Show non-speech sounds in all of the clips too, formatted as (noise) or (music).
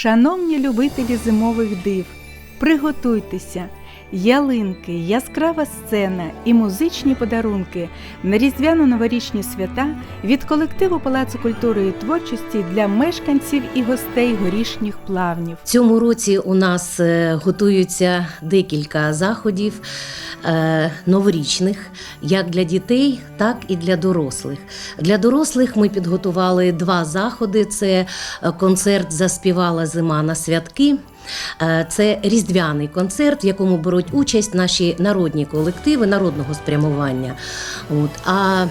Шановні любителі зимових див, приготуйтеся! Ялинки, яскрава сцена і музичні подарунки на різдвяно-новорічні свята від колективу Палацу культури і творчості для мешканців і гостей горішніх плавнів. Цьому році у нас е, готуються декілька заходів е, новорічних, як для дітей, так і для дорослих. Для дорослих ми підготували два заходи: це е, концерт Заспівала зима на святки. Е, Це різдвяний концерт, в якому беруть участь наші народні колективи народного спрямування. От. А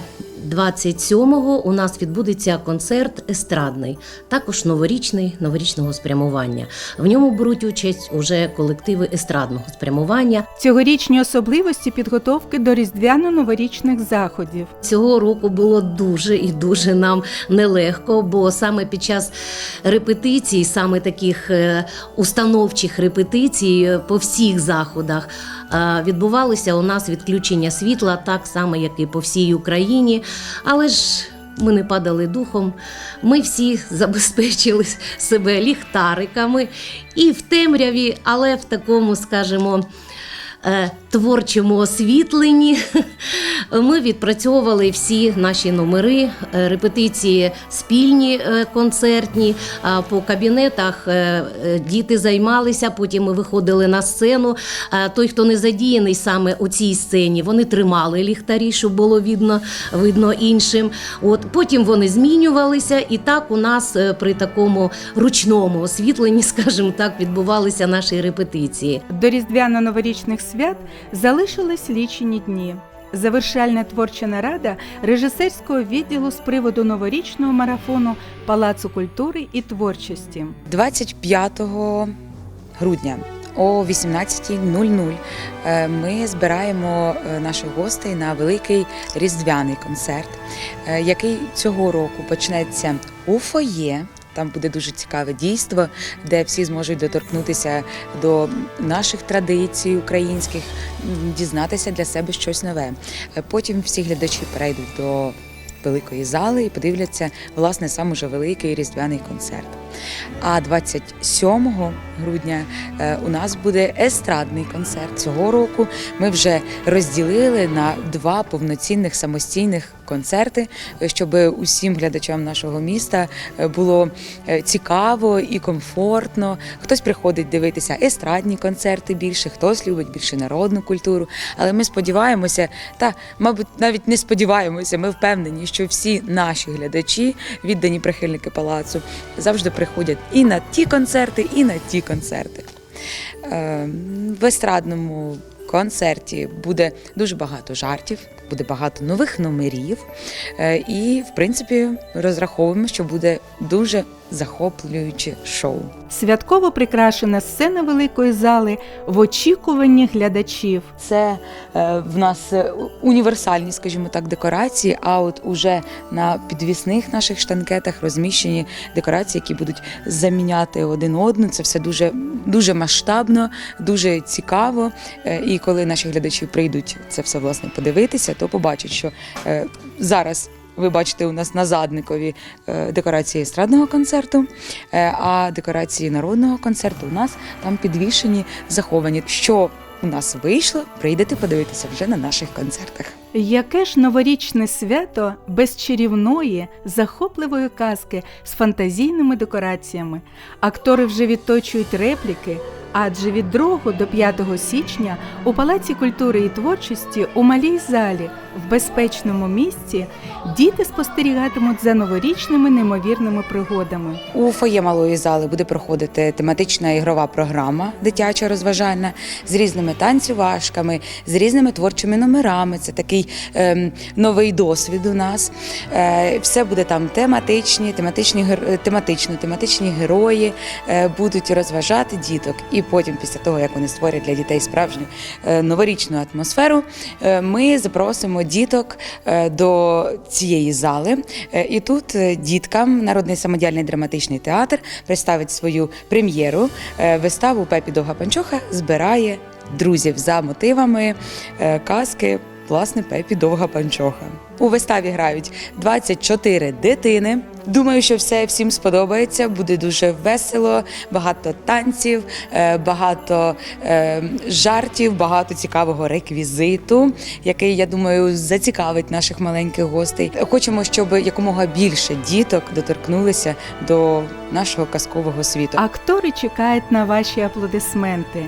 27-го у нас відбудеться концерт естрадний, також новорічний новорічного спрямування. В ньому беруть участь уже колективи естрадного спрямування. Цьогорічні особливості підготовки до різдвяно-новорічних заходів. Цього року було дуже і дуже нам нелегко, бо саме під час репетицій, саме таких е, установчих репетицій е, по всіх заходах, е, відбувалося у нас відключення світла, так само, як і по всій Україні. Але ж ми не падали духом. Ми всі (laughs) забезпечили себе ліхтариками і в темряві, але в такому, скажімо, творчому освітленні (laughs) ми відпрацьовували всі наші номери, е, репетиції спільні е, концертні. По кабінетах е, е, діти займалися, потім ми виходили на сцену. Той, хто не задіяний саме у цій сцені, вони тримали ліхтарі, щоб було видно, видно іншим. От потім вони змінювалися, і так у нас е, при такому ручному освітленні, (laughs) скажімо так, відбувалися наші репетиції. До різдвяно-новорічних свят залишились лічені дні. Завершальна творча нарада режисерського відділу з приводу новорічного марафону Палацу культури і творчості. 25 грудня о 18.00 е, ми збираємо е, наших гостей на великий різдвяний концерт, е, який цього року почнеться у фоє. Там буде дуже цікаве дійство, де всі зможуть доторкнутися до наших традицій українських, дізнатися для себе щось нове. Е, Потім всі глядачі перейдуть до великої зали і подивляться власне сам уже великий різдвяний концерт. А 27 грудня е, у нас буде естрадний концерт. Цього року ми вже розділили на два повноцінних самостійних концерти, щоб усім глядачам нашого міста е, було е, цікаво і комфортно. Хтось приходить дивитися естрадні концерти більше, хтось любить більше народну культуру. Але ми сподіваємося, та мабуть, навіть не сподіваємося, ми впевнені, що всі наші глядачі, віддані прихильники палацу, завжди приходять і на ті концерти, і на ті концерти. Е, В естрадному концерті буде дуже багато жартів, буде багато нових номерів. Е, І, в принципі, розраховуємо, що буде дуже захоплююче шоу. Святково прикрашена сцена великої зали в очікуванні глядачів. Це е, в нас е, універсальні, скажімо так, декорації. А от уже на підвісних наших штанкетах розміщені декорації, які будуть заміняти один одну. Це все дуже, дуже масштабно, дуже цікаво. Е, І коли наші глядачі прийдуть це все власне подивитися, то побачать, що е, зараз. Ви бачите у нас на задникові е, декорації естрадного концерту, е, а декорації народного концерту у нас там підвішені, заховані. Що у нас вийшло, прийдете подивитися вже на наших концертах. Яке ж новорічне свято без чарівної, захопливої казки з фантазійними декораціями? Актори вже відточують репліки, адже від 2 до 5 січня у Палаці культури і творчості у малій залі в безпечному місці діти спостерігатимуть за новорічними неймовірними пригодами. У фоє малої зали буде проходити тематична ігрова програма, дитяча розважальна, з різними танцювашками, з різними творчими номерами. Це такий ем, новий досвід у нас. Е, все буде там тематичні, тематичні е, тематично, тематичні герої е, будуть розважати діток. І потім, після того як вони створять для дітей справжню е, новорічну атмосферу, е, ми запросимо діток е, до цієї зали. І тут діткам Народний самодіальний драматичний театр представить свою прем'єру. Виставу Пепі Довга Панчоха збирає друзів за мотивами казки власне Пепі довга панчоха. У виставі грають 24 дитини. Думаю, що все всім сподобається. Буде дуже весело, багато танців, е, багато е, жартів, багато цікавого реквізиту, який я думаю зацікавить наших маленьких гостей. Хочемо, щоб якомога більше діток доторкнулися до нашого казкового світу. Актори чекають на ваші аплодисменти.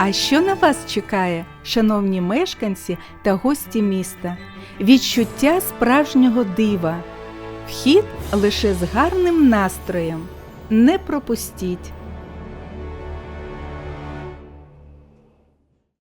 А що на вас чекає, шановні мешканці та гості міста? Відчуття справжнього дива. Вхід лише з гарним настроєм. Не пропустіть!